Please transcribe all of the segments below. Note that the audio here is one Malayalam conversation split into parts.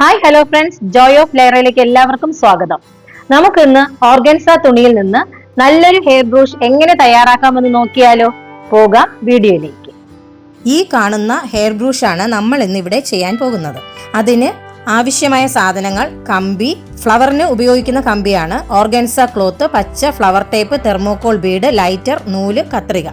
Hi hello friends joy of ലെയറയിലേക്ക് എല്ലാവർക്കും സ്വാഗതം. നമുക്കിന്ന് ഓർഗൻസ തുണിയിൽ നിന്ന് നല്ലൊരു ഹെയർ ബ്രൂഷ് എങ്ങനെ തയ്യാറാക്കാമെന്ന് നോക്കിയാലോ? പോകാം വീഡിയോയിലേക്ക്. ഈ കാണുന്ന ഹെയർ ബ്രൂഷാണ് നമ്മൾ ഇന്ന് ഇവിടെ ചെയ്യാൻ പോകുന്നത്. അതിന് ആവശ്യമായ സാധനങ്ങൾ കമ്പി ഫ്ലവറിന് ഉപയോഗിക്കുന്ന കമ്പിയാണ് ഓർഗൻസ ക്ലോത്ത് പച്ച flower tape thermocol bead lighter നൂൽ കത്രിക.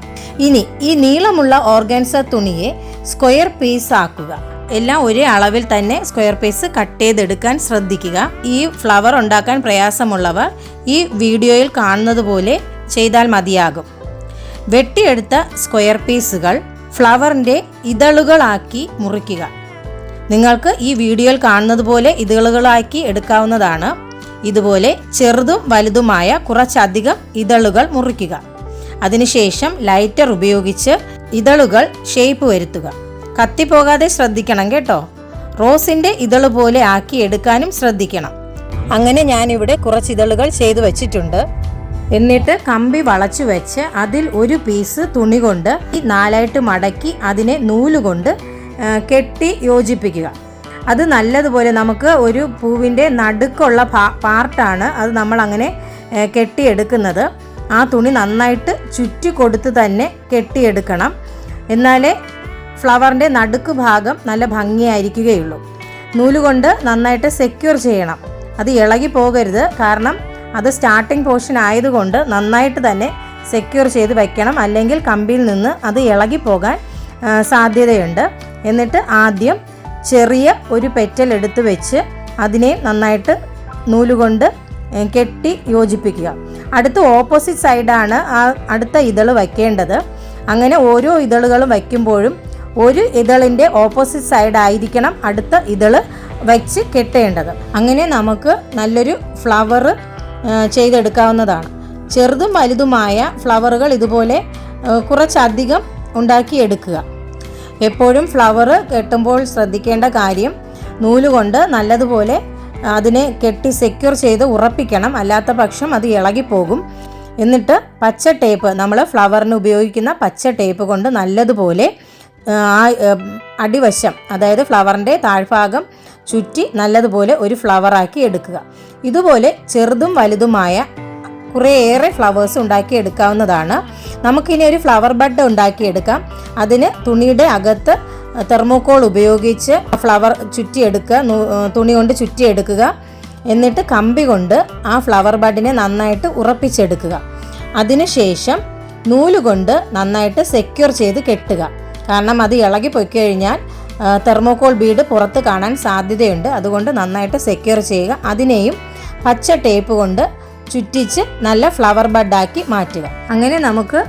ഇനി ഈ നീളമുള്ള ഓർഗൻസ തുണിയെ സ്ക്വയർ പീസ് ആക്കുക. എല്ലാം ഒരേ അളവിൽ തന്നെ സ്ക്വയർ പീസ് കട്ട് ചെയ്തെടുക്കാൻ ശ്രദ്ധിക്കുക. ഈ ഫ്ലവർ ഉണ്ടാക്കാൻ പ്രയാസമുള്ളവർ ഈ വീഡിയോയിൽ കാണുന്നത് പോലെ ചെയ്താൽ മതിയാകും. വെട്ടിയെടുത്ത സ്ക്വയർ പീസുകൾ ഫ്ലവറിന്റെ ഇതളുകളാക്കി മുറിക്കുക. നിങ്ങൾക്ക് ഈ വീഡിയോയിൽ കാണുന്നത് പോലെ ഇതളുകളാക്കി എടുക്കാവുന്നതാണ്. ഇതുപോലെ ചെറുതും വലുതുമായ കുറച്ചധികം ഇതളുകൾ മുറിക്കുക. അതിനുശേഷം ലൈറ്റർ ഉപയോഗിച്ച് ഇതളുകൾ ഷേപ്പ് വരുത്തുക. കത്തിപ്പോകാതെ ശ്രദ്ധിക്കണം കേട്ടോ. റോസിന്റെ ഇതൾ പോലെ ആക്കി എടുക്കാനും ശ്രദ്ധിക്കണം. അങ്ങനെ ഞാൻ ഇവിടെ കുറച്ച് ഇതളുകൾ ചെയ്തു വെച്ചിട്ടുണ്ട്. എന്നിട്ട് കമ്പി വളച്ചു വെച്ച് അതിൽ ഒരു പീസ് തുണി കൊണ്ട് ഈ നാലായിട്ട് മടക്കി അതിനെ നൂലുകൊണ്ട് കെട്ടി യോജിപ്പിക്കുക. അത് നല്ലതുപോലെ നമുക്ക് ഒരു പൂവിന്റെ നടുക്കുള്ള പാർട്ടാണ് അത് നമ്മൾ അങ്ങനെ കെട്ടിയെടുക്കുന്നത്. ആ തുണി നന്നായിട്ട് ചുറ്റി കൊടുത്ത് തന്നെ കെട്ടിയെടുക്കണം. എന്നാലേ ഫ്ലവറിന്റെ നടുക്ക് ഭാഗം നല്ല ഭംഗിയായിരിക്കുകയുള്ളൂ. നൂലുകൊണ്ട് നന്നായിട്ട് സെക്യൂർ ചെയ്യണം. അത് ഇളകി പോകരുത്. കാരണം അത് സ്റ്റാർട്ടിംഗ് പോർഷൻ ആയതുകൊണ്ട് നന്നായിട്ട് തന്നെ സെക്യൂർ ചെയ്ത് വയ്ക്കണം അല്ലെങ്കിൽ കമ്പിയിൽ നിന്ന് അത് ഇളകി പോകാൻ സാധ്യതയുണ്ട്. എന്നിട്ട് ആദ്യം ചെറിയ ഒരു പെറ്റൽ എടുത്ത് വെച്ച് അതിനെ നന്നായിട്ട് നൂലുകൊണ്ട് കെട്ടി യോജിപ്പിക്കുക. അടുത്ത ഓപ്പോസിറ്റ് സൈഡാണ് ആ അടുത്ത ഇതൾ വയ്ക്കേണ്ടത് അങ്ങനെ ഓരോ ഇതളുകളും വയ്ക്കുമ്പോഴും ഒരു ഇതളിന്റെ ഓപ്പോസിറ്റ് സൈഡ് ആയിരിക്കണം അടുത്ത ഇതൾ വെച്ച് കെട്ടേണ്ടത്. അങ്ങനെ നമുക്ക് നല്ലൊരു ഫ്ലവർ ചെയ്തെടുക്കാവുന്നതാണ്. ചെറുതും വലുതുമായ ഫ്ലവറുകൾ ഇതുപോലെ കുറച്ചധികം ഉണ്ടാക്കിയെടുക്കുക. എപ്പോഴും ഫ്ലവർ കെട്ടുമ്പോൾ ശ്രദ്ധിക്കേണ്ട കാര്യം നൂലുകൊണ്ട് നല്ലതുപോലെ അതിനെ കെട്ടി സെക്യൂർ ചെയ്ത് ഉറപ്പിക്കണം. അല്ലാത്ത പക്ഷം അത് ഇളകിപ്പോകും. എന്നിട്ട് പച്ച ടേപ്പ് നമ്മൾ ഫ്ലവറിന് ഉപയോഗിക്കുന്ന പച്ച ടേപ്പ് കൊണ്ട് നല്ലതുപോലെ ആ, അടിവശം അതായത് ഫ്ലവറിന്റെ താഴ്ഭാഗം ചുറ്റി നല്ലതുപോലെ ഒരു ഫ്ലവറാക്കി എടുക്കുക. ഇതുപോലെ ചെറുതും വലുതുമായ കുറേയേറെ ഫ്ലവേഴ്സ് ഉണ്ടാക്കി എടുക്കാവുന്നതാണ്. നമുക്കിനി ഒരു ഫ്ലവർ ബഡ് ഉണ്ടാക്കിയെടുക്കാം അതിന് തുണിയുടെ അകത്ത് തെർമോക്കോൾ ഉപയോഗിച്ച് ഫ്ലവർ ചുറ്റിയെടുക്കുക തുണി കൊണ്ട് ചുറ്റിയെടുക്കുക. എന്നിട്ട് കമ്പി കൊണ്ട് ആ ഫ്ലവർ ബഡിനെ നന്നായിട്ട് ഉറപ്പിച്ചെടുക്കുക. അതിനുശേഷം നൂലുകൊണ്ട് നന്നായിട്ട് സെക്യൂർ ചെയ്ത് കെട്ടുക. കാരണം അത് ഇളകി പൊയ്ക്ക് കഴിഞ്ഞാൽ തെർമോക്കോൾ ബീഡ് പുറത്ത് കാണാൻ സാധ്യതയുണ്ട്. അതുകൊണ്ട് നന്നായിട്ട് സെക്യൂർ ചെയ്യുക. അതിനെയും പച്ച ടേപ്പ് കൊണ്ട് ചുറ്റിച്ച് നല്ല ഫ്ലവർ ബഡാക്കി മാറ്റുക. അങ്ങനെ നമുക്ക്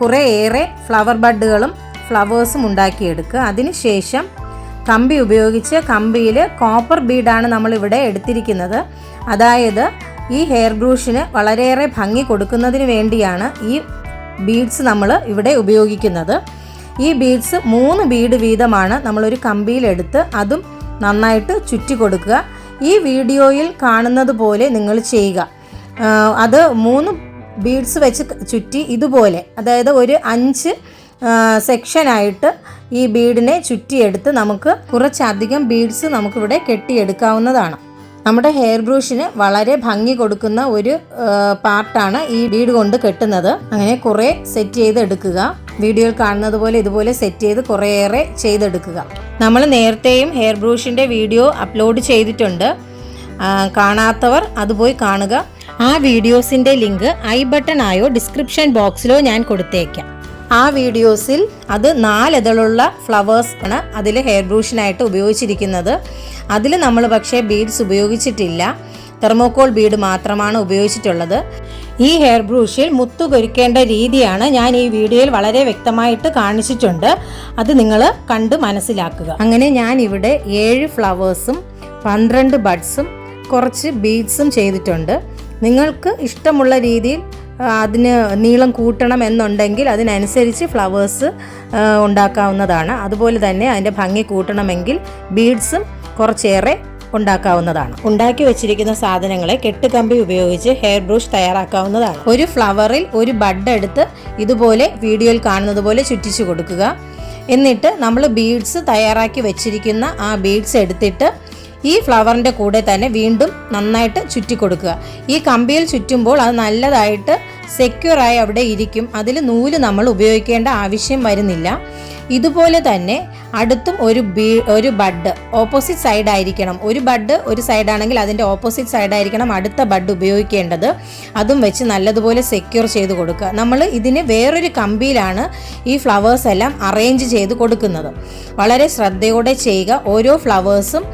കുറേ ഏറെ ഫ്ലവർ ബഡുകളും ഫ്ലവേഴ്സും ഉണ്ടാക്കിയെടുക്കുക. അതിനുശേഷം കമ്പി ഉപയോഗിച്ച് കമ്പിയിൽ കോപ്പർ ബീഡാണ് നമ്മളിവിടെ എടുത്തിരിക്കുന്നത്. അതായത് ഈ ഹെയർ ബ്രൂഷിന് വളരെയേറെ ഭംഗി കൊടുക്കുന്നതിന് വേണ്ടിയാണ് ഈ ബീഡ്സ് നമ്മൾ ഇവിടെ ഉപയോഗിക്കുന്നത്. ഈ ബീഡ്സ് മൂന്ന് ബീഡ് വീതമാണ് നമ്മളൊരു കമ്പിയിലെടുത്ത് അതും നന്നായിട്ട് ചുറ്റി കൊടുക്കുക. ഈ വീഡിയോയിൽ കാണുന്നത് പോലെ നിങ്ങൾ ചെയ്യുക. അത് മൂന്ന് ബീഡ്സ് വെച്ച് ചുറ്റി ഇതുപോലെ അതായത് ഒരു അഞ്ച് സെക്ഷനായിട്ട് ഈ ബീഡിനെ ചുറ്റിയെടുത്ത് നമുക്ക് കുറച്ചധികം ബീഡ്സ് നമുക്കിവിടെ കെട്ടിയെടുക്കാവുന്നതാണ്. നമ്മുടെ ഹെയർ ബ്രൂഷിന് വളരെ ഭംഗി കൊടുക്കുന്ന ഒരു പാർട്ടാണ് ഈ ബീഡ് കൊണ്ട് കെട്ടുന്നത്. അങ്ങനെ കുറേ സെറ്റ് ചെയ്ത് എടുക്കുക വീഡിയോയിൽ കാണുന്നത് പോലെ ഇതുപോലെ സെറ്റ് ചെയ്ത് കുറേയേറെ ചെയ്തെടുക്കുക. നമ്മൾ നേരത്തെയും ഹെയർ ബ്രൂഷിന്റെ വീഡിയോ അപ്ലോഡ് ചെയ്തിട്ടുണ്ട്. കാണാത്തവർ അത് പോയി കാണുക. ആ വീഡിയോസിന്റെ ലിങ്ക് ഐ ബട്ടൺ ആയോ ഡിസ്ക്രിപ്ഷൻ ബോക്സിലോ ഞാൻ കൊടുത്തേക്കാം. ആ വീഡിയോസിൽ അത് നാലിതളുള്ള ഫ്ലവേഴ്സ് ആണ് അതിൽ ഹെയർ ബ്രൂഷിനായിട്ട് ഉപയോഗിച്ചിരിക്കുന്നത്. അതിൽ നമ്മൾ പക്ഷേ ബീഡ്സ് ഉപയോഗിച്ചിട്ടില്ല. തെർമോക്കോൾ ബീഡ് മാത്രമാണ് ഉപയോഗിച്ചിട്ടുള്ളത്. ഈ ഹെയർ ബ്രൂഷിൽ മുത്തുകൊരുക്കേണ്ട രീതിയാണ് ഞാൻ ഈ വീഡിയോയിൽ വളരെ വ്യക്തമായിട്ട് കാണിച്ചിട്ടുണ്ട്. അത് നിങ്ങൾ കണ്ട് മനസ്സിലാക്കുക. അങ്ങനെ ഞാൻ ഇവിടെ ഏഴ് ഫ്ലവേഴ്സും പന്ത്രണ്ട് ബഡ്സും കുറച്ച് ബീഡ്സും ചെയ്തിട്ടുണ്ട്. നിങ്ങൾക്ക് ഇഷ്ടമുള്ള രീതിയിൽ അതിന് നീളം കൂട്ടണം എന്നുണ്ടെങ്കിൽ അതിനനുസരിച്ച് ഫ്ലവേഴ്സ് ഉണ്ടാക്കാവുന്നതാണ്. അതുപോലെ തന്നെ അതിന്റെ ഭംഗി കൂട്ടണമെങ്കിൽ ബീഡ്സും കുറച്ചേറെ ഉണ്ടാക്കാവുന്നതാണ്. ഉണ്ടാക്കി വെച്ചിരിക്കുന്ന സാധനങ്ങളെ കെട്ടുകമ്പി ഉപയോഗിച്ച് ഹെയർ ബ്രൂഷ് തയ്യാറാക്കാവുന്നതാണ്. ഒരു ഫ്ലവറിൽ ഒരു ബഡ് എടുത്ത് ഇതുപോലെ വീഡിയോയിൽ കാണുന്നത് പോലെ ചുറ്റിച്ചു കൊടുക്കുക. എന്നിട്ട് നമ്മൾ ബീഡ്സ് തയ്യാറാക്കി വെച്ചിരിക്കുന്ന ആ ബീഡ്സ് എടുത്തിട്ട് ഈ ഫ്ലവറിന്റെ കൂടെ തന്നെ വീണ്ടും നന്നായിട്ട് ചുറ്റി കൊടുക്കുക ഈ കമ്പിയിൽ ചുറ്റുമ്പോൾ അത് നല്ലതായിട്ട് സെക്യൂറായി അവിടെ ഇരിക്കും. അതിൽ നൂൽ നമ്മൾ ഉപയോഗിക്കേണ്ട ആവശ്യം വരുന്നില്ല. ഇതുപോലെ തന്നെ അടുത്തും ഒരു ബീ ഒരു ബഡ് ഓപ്പോസിറ്റ് സൈഡ് ആയിരിക്കണം. ഒരു ബഡ് ഒരു സൈഡാണെങ്കിൽ അതിന്റെ ഓപ്പോസിറ്റ് സൈഡായിരിക്കണം അടുത്ത ബഡ് ഉപയോഗിക്കേണ്ടത്. അതും വെച്ച് നല്ലതുപോലെ സെക്യൂർ ചെയ്ത് കൊടുക്കുക. നമ്മൾ ഇതിന് വേറൊരു കമ്പിയിലാണ് ഈ ഫ്ലവേഴ്സ് എല്ലാം അറേഞ്ച് ചെയ്ത് കൊടുക്കുന്നത്. വളരെ ശ്രദ്ധയോടെ ചെയ്യുക. ഓരോ ഫ്ലവേഴ്സും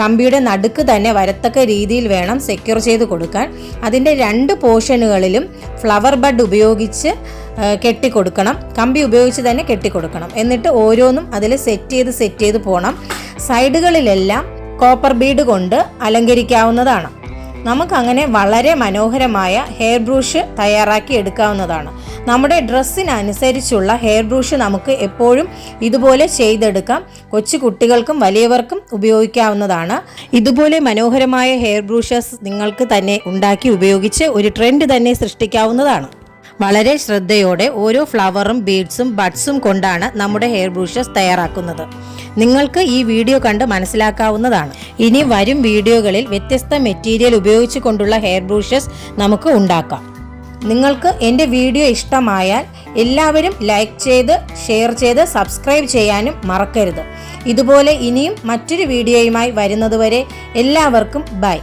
കമ്പിയുടെ നടുക്ക് തന്നെ വരത്തക്ക രീതിയിൽ വേണം സെക്യൂർ ചെയ്ത് കൊടുക്കാൻ. അതിന്റെ രണ്ട് പോർഷനുകളിലും ഫ്ലവർ ബഡ് ഉപയോഗിച്ച് കെട്ടിക്കൊടുക്കണം. കമ്പി ഉപയോഗിച്ച് തന്നെ കെട്ടിക്കൊടുക്കണം. എന്നിട്ട് ഓരോന്നും അതിൽ സെറ്റ് ചെയ്ത് സെറ്റ് ചെയ്ത് പോകണം സൈഡുകളിലെല്ലാം കോപ്പർ ബീഡ് കൊണ്ട് അലങ്കരിക്കാവുന്നതാണ്. നമുക്കങ്ങനെ വളരെ മനോഹരമായ ഹെയർ ബ്രൂഷ് തയ്യാറാക്കി എടുക്കാവുന്നതാണ്. നമ്മുടെ ഡ്രസ്സിനനുസരിച്ചുള്ള ഹെയർ ബ്രൂഷ് നമുക്ക് എപ്പോഴും ഇതുപോലെ ചെയ്തെടുക്കാം. കൊച്ചു കുട്ടികൾക്കും വലിയവർക്കും ഉപയോഗിക്കാവുന്നതാണ്. ഇതുപോലെ മനോഹരമായ ഹെയർ ബ്രൂഷസ് നിങ്ങൾക്ക് തന്നെ ഉണ്ടാക്കി ഉപയോഗിച്ച് ഒരു ട്രെൻഡ് തന്നെ സൃഷ്ടിക്കാവുന്നതാണ്. വളരെ ശ്രദ്ധയോടെ ഓരോ ഫ്ലവറും ബീഡ്സും ബഡ്സും കൊണ്ടാണ് നമ്മുടെ ഹെയർ ബ്രൂഷസ് തയ്യാറാക്കുന്നത്. നിങ്ങൾക്ക് ഈ വീഡിയോ കണ്ട് മനസ്സിലാക്കാവുന്നതാണ്. ഇനി വരും വീഡിയോകളിൽ വ്യത്യസ്ത മെറ്റീരിയൽ ഉപയോഗിച്ചുകൊണ്ടുള്ള ഹെയർ ബ്രൂഷസ് നമുക്ക് ഉണ്ടാക്കാം. നിങ്ങൾക്ക് എന്റെ വീഡിയോ ഇഷ്ടമായാൽ എല്ലാവരും ലൈക്ക് ചെയ്ത് ഷെയർ ചെയ്ത് സബ്സ്ക്രൈബ് ചെയ്യാനും മറക്കരുത്. ഇതുപോലെ ഇനിയും മറ്റൊരു വീഡിയോയുമായി വരുന്നതുവരെ എല്ലാവർക്കും ബൈ.